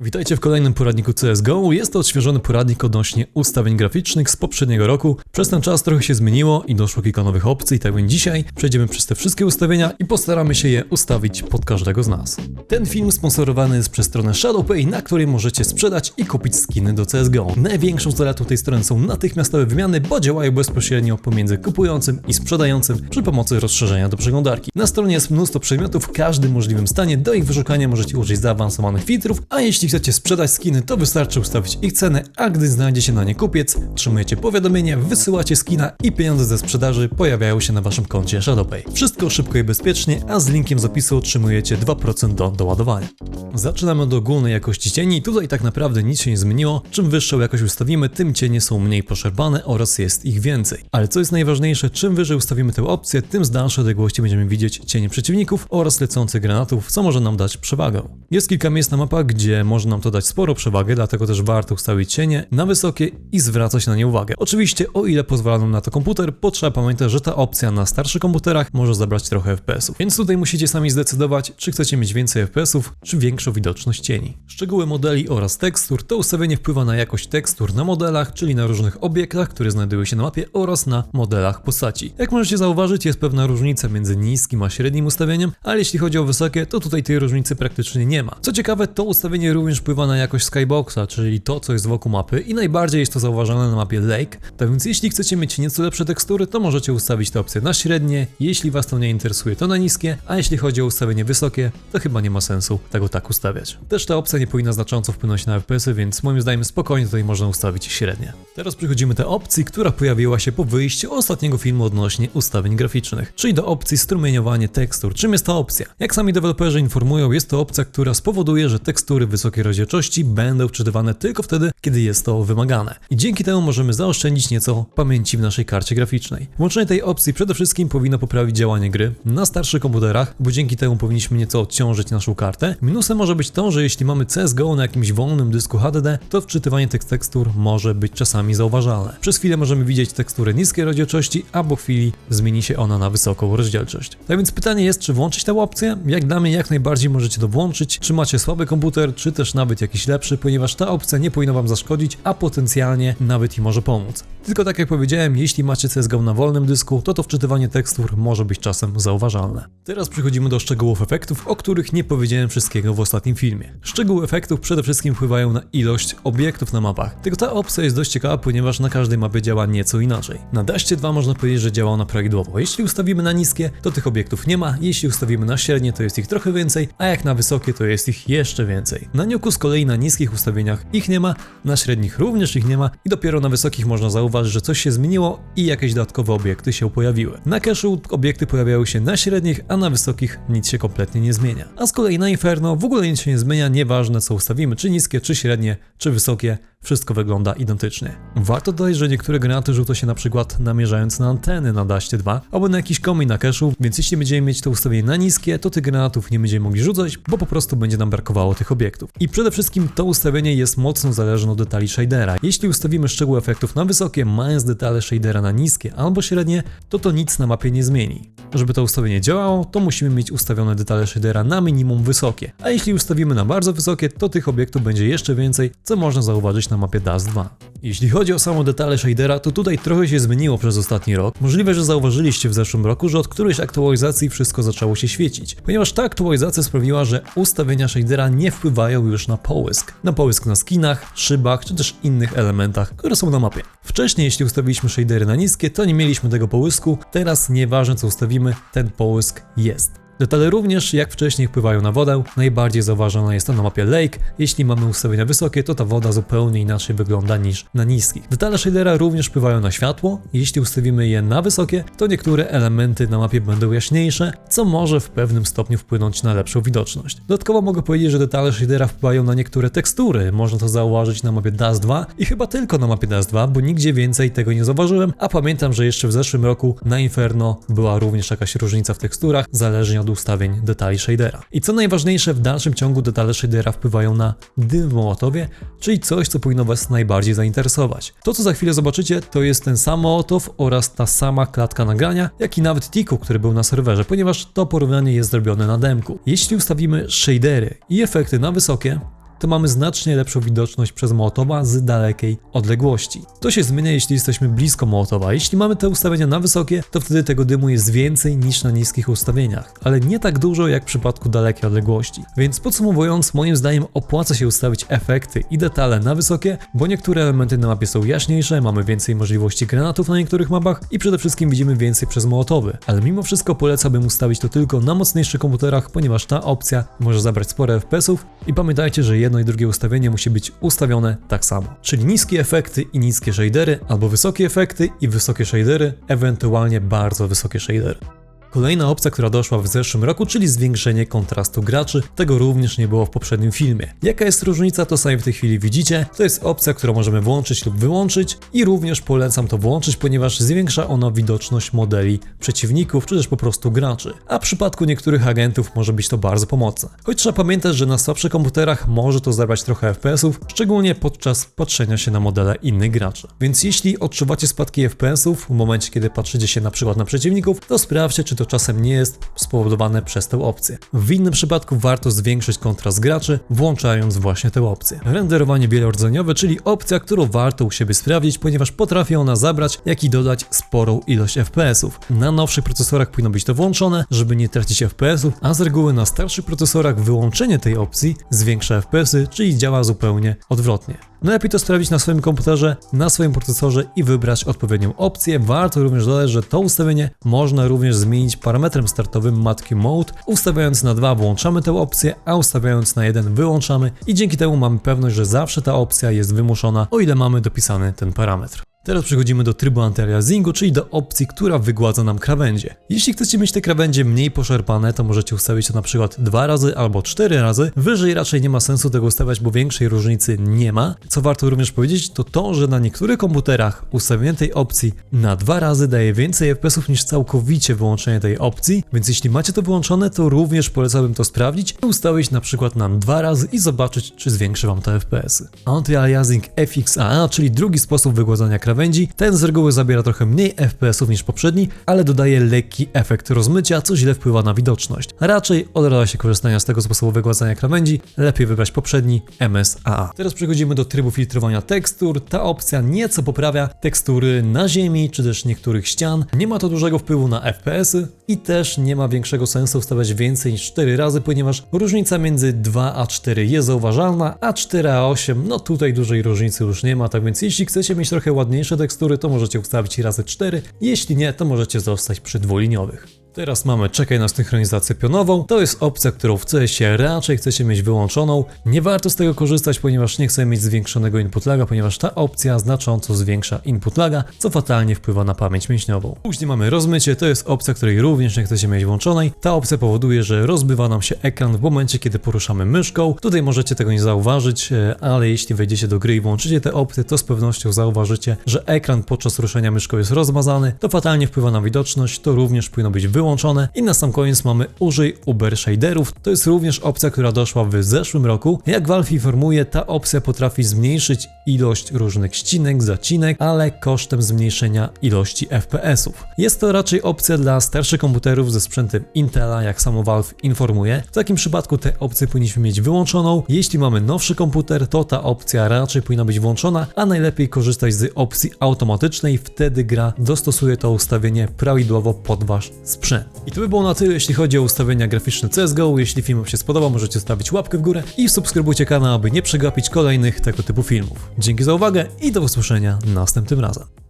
Witajcie w kolejnym poradniku CSGO. Jest to odświeżony poradnik odnośnie ustawień graficznych z poprzedniego roku. Przez ten czas trochę się zmieniło i doszło kilka nowych opcji, tak więc dzisiaj przejdziemy przez te wszystkie ustawienia i postaramy się je ustawić pod każdego z nas. Ten film sponsorowany jest przez stronę ShadowPay, na której możecie sprzedać i kupić skiny do CSGO. Największą zaletą tej strony są natychmiastowe wymiany, bo działają bezpośrednio pomiędzy kupującym i sprzedającym przy pomocy rozszerzenia do przeglądarki. Na stronie jest mnóstwo przedmiotów w każdym możliwym stanie, do ich wyszukania możecie użyć zaawansowanych filtrów, a jeśli chcecie sprzedać skiny, to wystarczy ustawić ich cenę, a gdy znajdzie się na nie kupiec, otrzymujecie powiadomienie, wysyłacie skina i pieniądze ze sprzedaży pojawiają się na waszym koncie ShadowPay. Wszystko szybko i bezpiecznie, a z linkiem z opisu otrzymujecie 2% do doładowania. Zaczynamy od ogólnej jakości cieni. Tutaj tak naprawdę nic się nie zmieniło. Czym wyższą jakość ustawimy, tym cienie są mniej poszerbane oraz jest ich więcej. Ale co jest najważniejsze, czym wyżej ustawimy tę opcję, tym z dalszej odległości będziemy widzieć cienie przeciwników oraz lecących granatów, co może nam dać przewagę. Jest kilka miejsc na mapach, gdzie może nam to dać sporo przewagę, dlatego też warto ustawić cienie na wysokie i zwracać na nie uwagę. Oczywiście, o ile pozwala nam na to komputer, bo trzeba pamiętać, że ta opcja na starszych komputerach może zabrać trochę FPS-ów. Więc tutaj musicie sami zdecydować, czy chcecie mieć więcej FPS-ów, czy większą widoczność cieni. Szczegóły modeli oraz tekstur to ustawienie wpływa na jakość tekstur na modelach, czyli na różnych obiektach, które znajdują się na mapie oraz na modelach postaci. Jak możecie zauważyć, jest pewna różnica między niskim a średnim ustawieniem, ale jeśli chodzi o wysokie, to tutaj tej różnicy praktycznie nie ma. Co ciekawe, to ustawienie również wpływa na jakość skyboxa, czyli to, co jest wokół mapy i najbardziej jest to zauważalne na mapie Lake. Tak więc jeśli chcecie mieć nieco lepsze tekstury, to możecie ustawić tę opcję na średnie, jeśli was to nie interesuje, to na niskie, a jeśli chodzi o ustawienie wysokie, to chyba nie ma sensu tego tak ustawiać. Też ta opcja nie powinna znacząco wpłynąć na FPS-y, więc moim zdaniem spokojnie tutaj można ustawić średnie. Teraz przechodzimy do opcji, która pojawiła się po wyjściu ostatniego filmu odnośnie ustawień graficznych, czyli do opcji strumieniowanie tekstur. Czym jest ta opcja? Jak sami deweloperzy informują, jest to opcja, która spowoduje, że tekstury wysokiej rozdzielczości będą wczytywane tylko wtedy, kiedy jest to wymagane. I dzięki temu możemy zaoszczędzić nieco pamięci w naszej karcie graficznej. Włączenie tej opcji przede wszystkim powinno poprawić działanie gry na starszych komputerach, bo dzięki temu powinniśmy nieco odciążyć naszą kartę. Minusem może być to, że jeśli mamy CSGO na jakimś wolnym dysku HDD, to wczytywanie tych tekstur może być czasami zauważalne. Przez chwilę możemy widzieć tekstury niskiej rozdzielczości, a po chwili zmieni się ona na wysoką rozdzielczość. Tak więc pytanie jest, czy włączyć tę opcję? Jak dla mnie, jak najbardziej możecie to włączyć. Czy macie słaby komputer, czy też nawet jakiś lepszy, ponieważ ta opcja nie powinna Wam zaszkodzić, a potencjalnie nawet i może pomóc. Tylko tak jak powiedziałem, jeśli macie CSGO na wolnym dysku, to to wczytywanie tekstur może być czasem zauważalne. Teraz przechodzimy do szczegółów efektów, o których nie powiedziałem wszystkiego w ostatnim filmie. Szczegóły efektów przede wszystkim wpływają na ilość obiektów na mapach. Tylko ta opcja jest dość ciekawa, ponieważ na każdej mapie działa nieco inaczej. Na Daście 2 można powiedzieć, że działa ona prawidłowo. Jeśli ustawimy na niskie, to tych obiektów nie ma, jeśli ustawimy na średnie, to jest ich trochę więcej, a jak na wysokie, to jest ich jeszcze więcej. Na Niuku z kolei na niskich ustawieniach ich nie ma, na średnich również ich nie ma i dopiero na wysokich można zauważyć, że coś się zmieniło i jakieś dodatkowe obiekty się pojawiły. Na Cashu obiekty pojawiały się na średnich, a na wysokich nic się kompletnie nie zmienia. A z kolei na Inferno w ogóle nic się nie zmienia, nieważne co ustawimy, czy niskie, czy średnie, czy wysokie, wszystko wygląda identycznie. Warto dodać, że niektóre granaty rzuca się na przykład namierzając na anteny na Daście 2 albo na jakiś komin na Cashu, więc jeśli będziemy mieć to ustawienie na niskie, to tych granatów nie będziemy mogli rzucać, bo po prostu będzie nam brakowało tych obiektów. I przede wszystkim to ustawienie jest mocno zależne od detali shadera. Jeśli ustawimy szczegóły efektów na wysokie, mając detale shadera na niskie albo średnie, to to nic na mapie nie zmieni. Żeby to ustawienie działało, to musimy mieć ustawione detale shadera na minimum wysokie. A jeśli ustawimy na bardzo wysokie, to tych obiektów będzie jeszcze więcej, co można zauważyć na mapie DAS 2. Jeśli chodzi o samo detale shadera, to tutaj trochę się zmieniło przez ostatni rok. Możliwe, że zauważyliście w zeszłym roku, że od którejś aktualizacji wszystko zaczęło się świecić, ponieważ ta aktualizacja sprawiła, że ustawienia shadera nie wpływają już na połysk. Na połysk na skinach, szybach czy też innych elementach, które są na mapie. Wcześniej, jeśli ustawiliśmy shadery na niskie, to nie mieliśmy tego połysku, teraz nieważne co ustawimy, ten połysk jest. Detale również, jak wcześniej, wpływają na wodę. Najbardziej zauważona jest to na mapie Lake. Jeśli mamy ustawienia wysokie, to ta woda zupełnie inaczej wygląda niż na niskich. Detale shadera również wpływają na światło. Jeśli ustawimy je na wysokie, to niektóre elementy na mapie będą jaśniejsze, co może w pewnym stopniu wpłynąć na lepszą widoczność. Dodatkowo mogę powiedzieć, że detale shadera wpływają na niektóre tekstury. Można to zauważyć na mapie DAS 2 i chyba tylko na mapie DAS 2, bo nigdzie więcej tego nie zauważyłem, a pamiętam, że jeszcze w zeszłym roku na Inferno była również jakaś różnica w teksturach, zależnie od od ustawień detali shadera. I co najważniejsze, w dalszym ciągu detale shadera wpływają na dym w Mołotowie, czyli coś, co powinno Was najbardziej zainteresować. To, co za chwilę zobaczycie, to jest ten sam Mołotow oraz ta sama klatka nagrania, jak i nawet tiku, który był na serwerze, ponieważ to porównanie jest zrobione na demku. Jeśli ustawimy shadery i efekty na wysokie, to mamy znacznie lepszą widoczność przez Mołotowa z dalekiej odległości. To się zmienia, jeśli jesteśmy blisko Mołotowa. Jeśli mamy te ustawienia na wysokie, to wtedy tego dymu jest więcej niż na niskich ustawieniach, ale nie tak dużo jak w przypadku dalekiej odległości. Więc podsumowując, moim zdaniem opłaca się ustawić efekty i detale na wysokie, bo niektóre elementy na mapie są jaśniejsze, mamy więcej możliwości granatów na niektórych mapach i przede wszystkim widzimy więcej przez Mołotowy. Ale mimo wszystko polecałbym ustawić to tylko na mocniejszych komputerach, ponieważ ta opcja może zabrać sporo FPS-ów i pamiętajcie, że jedno i drugie ustawienie musi być ustawione tak samo. Czyli niskie efekty i niskie shadery, albo wysokie efekty i wysokie shadery, ewentualnie bardzo wysokie shadery. Kolejna opcja, która doszła w zeszłym roku, czyli zwiększenie kontrastu graczy. Tego również nie było w poprzednim filmie. Jaka jest różnica, to sami w tej chwili widzicie. To jest opcja, którą możemy włączyć lub wyłączyć i również polecam to włączyć, ponieważ zwiększa ona widoczność modeli przeciwników, czy też po prostu graczy. A w przypadku niektórych agentów może być to bardzo pomocne. Choć trzeba pamiętać, że na słabszych komputerach może to zabrać trochę FPS-ów, szczególnie podczas patrzenia się na modele innych graczy. Więc jeśli odczuwacie spadki FPS-ów w momencie, kiedy patrzycie się na przykład na przeciwników, to sprawdźcie, czy to czasem nie jest spowodowane przez tę opcję. W innym przypadku warto zwiększyć kontrast graczy, włączając właśnie tę opcję. Renderowanie wielordzeniowe, czyli opcja, którą warto u siebie sprawdzić, ponieważ potrafi ona zabrać, jak i dodać sporą ilość FPS-ów. Na nowszych procesorach powinno być to włączone, żeby nie tracić FPS-ów, a z reguły na starszych procesorach wyłączenie tej opcji zwiększa FPS-y, czyli działa zupełnie odwrotnie. Najlepiej to sprawdzić na swoim komputerze, na swoim procesorze i wybrać odpowiednią opcję. Warto również dodać, że to ustawienie można również zmienić parametrem startowym matki mode. Ustawiając na 2 włączamy tę opcję, a ustawiając na 1 wyłączamy i dzięki temu mamy pewność, że zawsze ta opcja jest wymuszona, o ile mamy dopisany ten parametr. Teraz przechodzimy do trybu anti-aliasingu, czyli do opcji, która wygładza nam krawędzie. Jeśli chcecie mieć te krawędzie mniej poszarpane, to możecie ustawić to na przykład dwa razy albo cztery razy. Wyżej raczej nie ma sensu tego ustawiać, bo większej różnicy nie ma. Co warto również powiedzieć, to to, że na niektórych komputerach ustawienie tej opcji na dwa razy daje więcej FPS-ów niż całkowicie wyłączenie tej opcji, więc jeśli macie to wyłączone, to również polecałbym to sprawdzić i ustawić na przykład na dwa razy i zobaczyć, czy zwiększy wam te FPS-y. Anti-aliasing FXAA, czyli drugi sposób wygładzania krawędzi, krawędzi. Ten z reguły zabiera trochę mniej FPS-ów niż poprzedni, ale dodaje lekki efekt rozmycia, co źle wpływa na widoczność. Raczej odrada się korzystania z tego sposobu wygładzania krawędzi, lepiej wybrać poprzedni MSAA. Teraz przechodzimy do trybu filtrowania tekstur. Ta opcja nieco poprawia tekstury na ziemi, czy też niektórych ścian. Nie ma to dużego wpływu na FPS-y i też nie ma większego sensu wstawiać więcej niż 4 razy, ponieważ różnica między 2 a 4 jest zauważalna, a 4 a 8, no tutaj dużej różnicy już nie ma, tak więc jeśli chcecie mieć trochę ładniejsze tekstury, to możecie ustawić razy 4, jeśli nie, to możecie zostać przy dwuliniowych. Teraz mamy czekaj na synchronizację pionową. To jest opcja, którą w CS-ie raczej chcecie mieć wyłączoną. Nie warto z tego korzystać, ponieważ nie chcemy mieć zwiększonego input laga, ponieważ ta opcja znacząco zwiększa input laga, co fatalnie wpływa na pamięć mięśniową. Później mamy rozmycie, to jest opcja, której również nie chcecie mieć włączonej. Ta opcja powoduje, że rozbywa nam się ekran w momencie, kiedy poruszamy myszką. Tutaj możecie tego nie zauważyć, e, ale jeśli wejdziecie do gry i włączycie te opcje, to z pewnością zauważycie, że ekran podczas ruszenia myszką jest rozmazany. To fatalnie wpływa na widoczność, to również powinno być wyłączone wyłączone. I na sam koniec mamy użyj Uber Shaderów. To jest również opcja, która doszła w zeszłym roku. Jak Valve informuje, ta opcja potrafi zmniejszyć ilość różnych ścinek, zacinek, ale kosztem zmniejszenia ilości FPS-ów. Jest to raczej opcja dla starszych komputerów ze sprzętem Intela, jak samo Valve informuje. W takim przypadku tę opcję powinniśmy mieć wyłączoną. Jeśli mamy nowszy komputer, to ta opcja raczej powinna być włączona, a najlepiej korzystać z opcji automatycznej, wtedy gra dostosuje to ustawienie prawidłowo pod wasz sprzęt. I to by było na tyle, jeśli chodzi o ustawienia graficzne CSGO. Jeśli film się spodobał, możecie zostawić łapkę w górę i subskrybujcie kanał, aby nie przegapić kolejnych tego typu filmów. Dzięki za uwagę i do usłyszenia następnym razem.